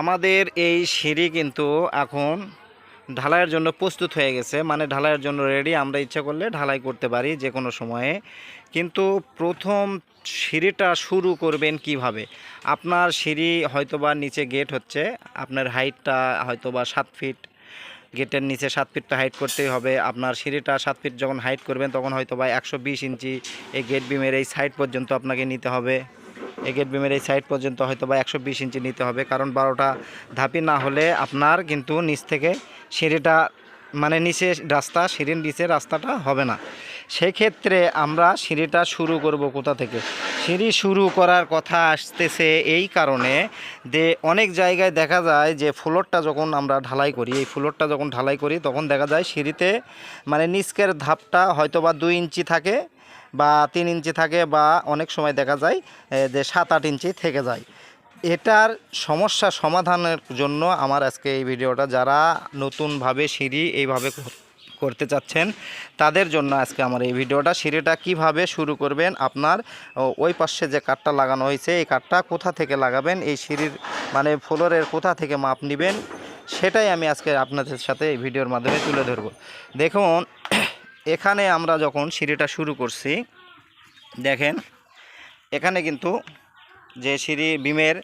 আমাদের এই সিঁড়ি কিন্তু এখন ঢালাইয়ের জন্য প্রস্তুত হয়ে গেছে। মানে ঢালাইয়ের জন্য রেডি আমরা ইচ্ছা করলে ঢালাই করতে পারি যে কোনো সময়ে। কিন্তু প্রথম সিঁড়িটা শুরু করবেন কীভাবে? আপনার সিঁড়ি হয়তোবা নিচে গেট হচ্ছে, আপনার হাইটটা হয়তোবা সাত ফিট গেটের নিচে সাত ফিটটা হাইট করতেই হবে। আপনার সিঁড়িটা সাত ফিট যখন হাইট করবেন, তখন হয়তো বা একশো বিশ ইঞ্চি এই গেট বিমের এই সাইড পর্যন্ত আপনাকে নিতে হবে। এই বিমের এই সাইড পর্যন্ত হয়তো বা একশো বিশ ইঞ্চি নিতে হবে। কারণ বারোটা ধাপি না হলে আপনার কিন্তু নিচ থেকে সিঁড়িটা মানে নিচে রাস্তা, সিঁড়ির নিচে রাস্তাটা হবে না। সেক্ষেত্রে আমরা সিঁড়িটা শুরু করব কোথা থেকে? সিঁড়ি শুরু করার কথা আসতেছে এই কারণে যে অনেক জায়গায় দেখা যায় যে ফ্লোরটা যখন আমরা ঢালাই করি, এই ফ্লোরটা যখন ঢালাই করি, তখন দেখা যায় সিঁড়িতে মানে নিচকের ধাপটা হয়তো বা দুই ইঞ্চি থাকে বা তিন ইঞ্চি থাকে বা অনেক সময় দেখা যায় যে সাত আট ইঞ্চি থেকে যায়। এটার সমস্যা সমাধানের জন্য আমার আজকে এই ভিডিওটা যারা নতুনভাবে সিঁড়ি এইভাবে করতে চাচ্ছেন, তাদের জন্য আজকে আমার এই ভিডিওটা। সিঁড়িটা কীভাবে শুরু করবেন, আপনার ওই পাশে যে কাঠটা লাগানো হয়েছে, এই কাঠটা কোথা থেকে লাগাবেন, এই সিঁড়ির মানে ফ্লোরের কোথা থেকে মাপ নেবেন, সেটাই আমি আজকে আপনাদের সাথে এই ভিডিওর মাধ্যমে তুলে ধরব। দেখুন এখানে আমরা যখন সিঁড়িটা শুরু করছি, দেখেন, এখানে কিন্তু যে সিঁড়ি বিমের,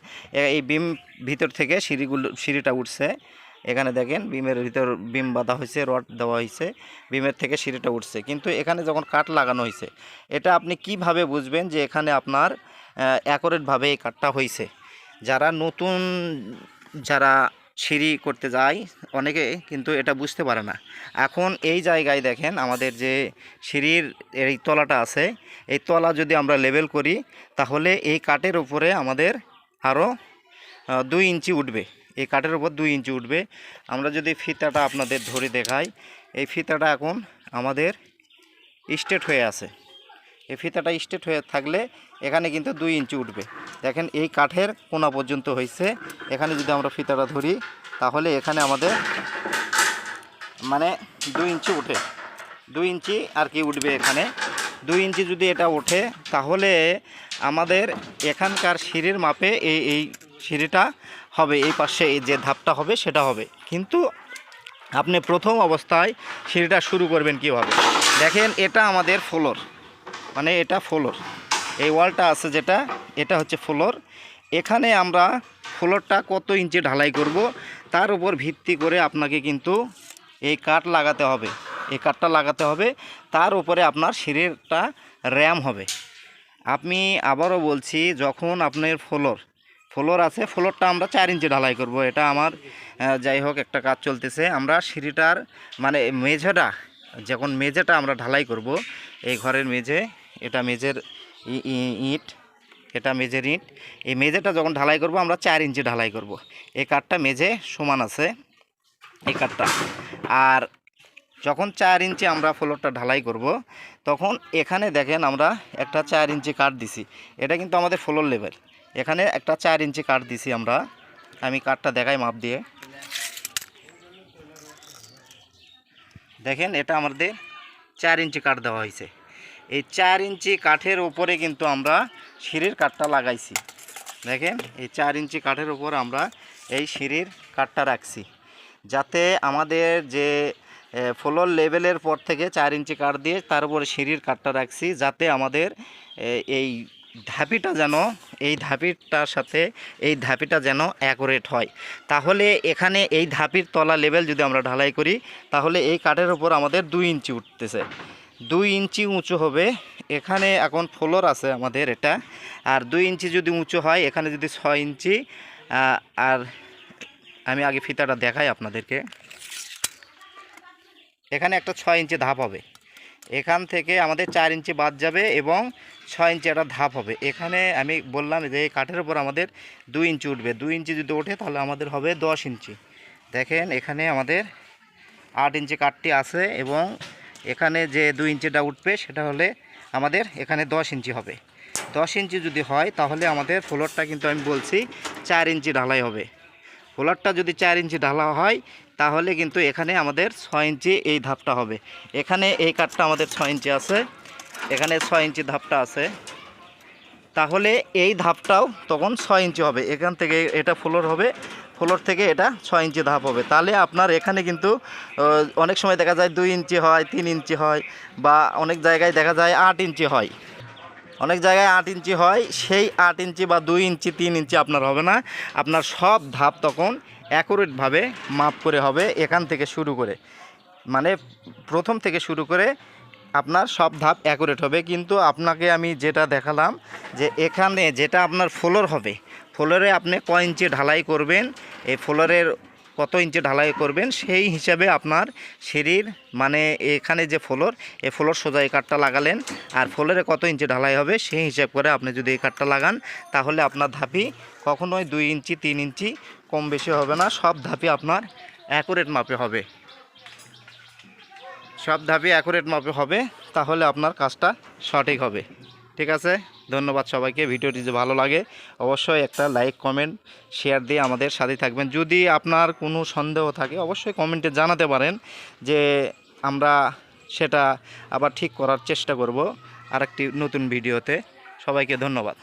এই বিম ভিতর থেকে সিঁড়িগুলো, সিঁড়িটা উঠছে, এখানে দেখেন বিমের ভিতর বিম বাঁধা হয়েছে, রড দেওয়া হয়েছে, বিমের থেকে সিঁড়িটা উঠছে। কিন্তু এখানে যখন কাঠ লাগানো হয়েছে, এটা আপনি কীভাবে বুঝবেন যে এখানে আপনার অ্যাকোরেটভাবে এই কাঠটা হয়েছে? যারা নতুন, যারা সিঁড়ি করতে যায় অনেকে কিন্তু এটা বুঝতে পারে না। এখন এই জায়গায় দেখেন আমাদের যে সিঁড়ির এই তলাটা আছে, এই তলা যদি আমরা লেবেল করি, তাহলে এই কাঠের উপরে আমাদের আরও দুই ইঞ্চি উঠবে। এই কাঠের উপর দুই ইঞ্চি উঠবে। আমরা যদি ফিতাটা আপনাদের ধরে দেখাই, এই ফিতাটা এখন আমাদের স্ট্রেট হয়ে আছে। এই ফিতাটা স্ট্রেট হয়ে থাকলে এখানে কিন্তু দুই ইঞ্চি উঠবে। দেখেন এই কাঠের কোনা পর্যন্ত হয়েছে। এখানে যদি আমরা ফিতাটা ধরি, তাহলে এখানে আমাদের মানে দুই ইঞ্চি উঠে। দুই ইঞ্চি আর কি উঠবে এখানে। দুই ইঞ্চি যদি এটা ওঠে, তাহলে আমাদের এখানকার সিঁড়ির মাপে এই এই সিঁড়িটা হবে। এই পাশে এই যে ধাপটা হবে, সেটা হবে। কিন্তু আপনি প্রথম অবস্থায় সিঁড়িটা শুরু করবেন কীভাবে? দেখেন এটা আমাদের ফ্লোর। মানে এটা ফ্লোর। এই ওয়ালটা আছে যেটা, এটা হচ্ছে ফ্লোর। এখানে আমরা ফ্লোরটা কত ইঞ্চি ঢালাই করব, তার উপর ভিত্তি করে আপনাকে কিন্তু এই কাঠ লাগাতে হবে। এই কাঠটা লাগাতে হবে, তার উপরে আপনার সিঁড়িটা র্যাম হবে। আমি আবারও বলছি, যখন আপনার ফ্লোর ফ্লোর আছে, ফ্লোরটা আমরা চার ইঞ্চি ঢালাই করব। এটা আমার যাই হোক, একটা কাজ চলতেছে। আমরা সিঁড়িটার মানে মেঝেটা, যখন মেঝেটা আমরা ঢালাই করব, এই ঘরের মেঝে এটা ই- ইট, এটা মেঝের ইট। এই মেঝেটা যখন ঢালাই করব, আমরা চার ইঞ্চি ঢালাই করব। এই কাঠটা মেঝে সমান আছে, এই কাঠটা। আর যখন চার ইঞ্চি আমরা ফ্লোরটা ঢালাই করব, তখন এখানে দেখেন আমরা একটা চার ইঞ্চি কাঠ দিছি। এটা কিন্তু আমাদের ফ্লোর লেভেল। এখানে একটা চার ইঞ্চি কাঠ দিছি আমরা। আমি কাঠটা দেখাই মাপ দিয়ে। দেখেন, এটা আমাদের চার ইঞ্চি কাঠ দেওয়া হয়েছে। এই চার ইঞ্চি কাঠের উপরে কিন্তু আমরা সিঁড়ির কাঠটা লাগাইছি। দেখেন, এই চার ইঞ্চি কাঠের উপর আমরা এই সিঁড়ির কাঠটা রাখছি। যাতে আমাদের যে ফ্লোর লেভেলের পর থেকে চার ইঞ্চি কাঠ দিয়ে তার উপরে সিঁড়ির কাঠটা রাখছি, যাতে আমাদের এই ধাপিটা যেন, এই ধাপিটার সাথে, এই ধাপিটা যেন অ্যাকুরেট হয়। তাহলে এখানে এই ধাপির তলা লেভেল যদি আমরা ঢালাই করি, তাহলে এই কাঠের উপর আমাদের দুই ইঞ্চি উঠতেছে। দুই ইঞ্চি উঁচু হবে। এখানে এখন ফ্লোর আছে আমাদের এটা। আর দুই ইঞ্চি যদি উঁচু হয়, এখানে যদি ছয় ইঞ্চি আর আমি আগে ফিতাটা দেখাই আপনাদেরকে। এখানে একটা ছয় ইঞ্চি ধাপ হবে। এখান থেকে আমাদের চার ইঞ্চি বাদ যাবে এবং ছয় ইঞ্চি একটা ধাপ হবে। এখানে আমি বললাম যে কাঠের উপর আমাদের দুই ইঞ্চি উঠবে। দুই ইঞ্চি যদি ওঠে, তাহলে আমাদের হবে দশ ইঞ্চি। দেখেন এখানে আমাদের আট ইঞ্চি কাঠটি আছে এবং এখানে যে দুই ইঞ্চিটা উঠবে, সেটা হলে আমাদের এখানে দশ ইঞ্চি হবে। দশ ইঞ্চি যদি হয়, তাহলে আমাদের ফ্লোরটা কিন্তু আমি বলছি চার ইঞ্চি ঢালাই হবে। ফ্লোরটা যদি চার ইঞ্চি ঢালা হয়, তাহলে কিন্তু এখানে আমাদের ছয় ইঞ্চি এই ধাপটা হবে। এখানে এই কাঠটা আমাদের ছয় ইঞ্চি আছে, এখানে ছয় ইঞ্চি ধাপটা আছে। তাহলে এই ধাপটাও তখন ছয় ইঞ্চি হবে। এখান থেকে এটা ফ্লোর হবে ফ্লোর থেকে এটা ছয় ইঞ্চি ধাপ হবে। তাহলে আপনার এখানে কিন্তু অনেক সময় দেখা যায় দুই ইঞ্চি হয়, তিন ইঞ্চি হয় বা অনেক জায়গায় দেখা যায় আট ইঞ্চি হয়। অনেক জায়গায় আট ইঞ্চি হয়, সেই আট ইঞ্চি বা দুই ইঞ্চি, তিন ইঞ্চি আপনার হবে না। আপনার সব ধাপ তখন অ্যাকুরেটভাবে মাপ করে হবে এখান থেকে শুরু করে। মানে প্রথম থেকে শুরু করে আপনার সব ধাপ অ্যাকুরেট হবে। কিন্তু আপনাকে আমি যেটা দেখালাম যে এখানে যেটা আপনার ফ্লোর হবে ফ্লোরে আপনি কয় ইঞ্চি ঢালাই করবেন, এই ফ্লোরের কত ইঞ্চি ঢালাই করবেন, সেই হিসাবে আপনার সিঁড়ির মানে এখানে যে ফ্লোর এই ফ্লোর সোজা এই কাঠটা লাগালেন, আর ফ্লোরে কত ইঞ্চি ঢালাই হবে সেই হিসাব করে আপনি যদি এই কাঠটা লাগান, তাহলে আপনার ধাপি কখনোই দুই ইঞ্চি, তিন ইঞ্চি কম বেশি হবে না, সব ধাপি আপনার অ্যাকুরেট মাপে হবে। সব ধাপি অ্যাকুরেট মাপে হবে, তাহলে আপনার কাজটা সঠিক হবে। ঠিক আছে? ধন্যবাদ সবাইকে, ভিডিওটি যে ভালো লাগে, অবশ্যই একটা লাইক কমেন্ট শেয়ার দিয়ে আমাদের সাথে থাকবেন। যদি আপনার কোনো সন্দেহ থাকে, অবশ্যই কমেন্টে জানাতে পারেন যে আমরা সেটা আবার ঠিক করার চেষ্টা করব আরেকটি নতুন ভিডিওতে। সবাইকে ধন্যবাদ।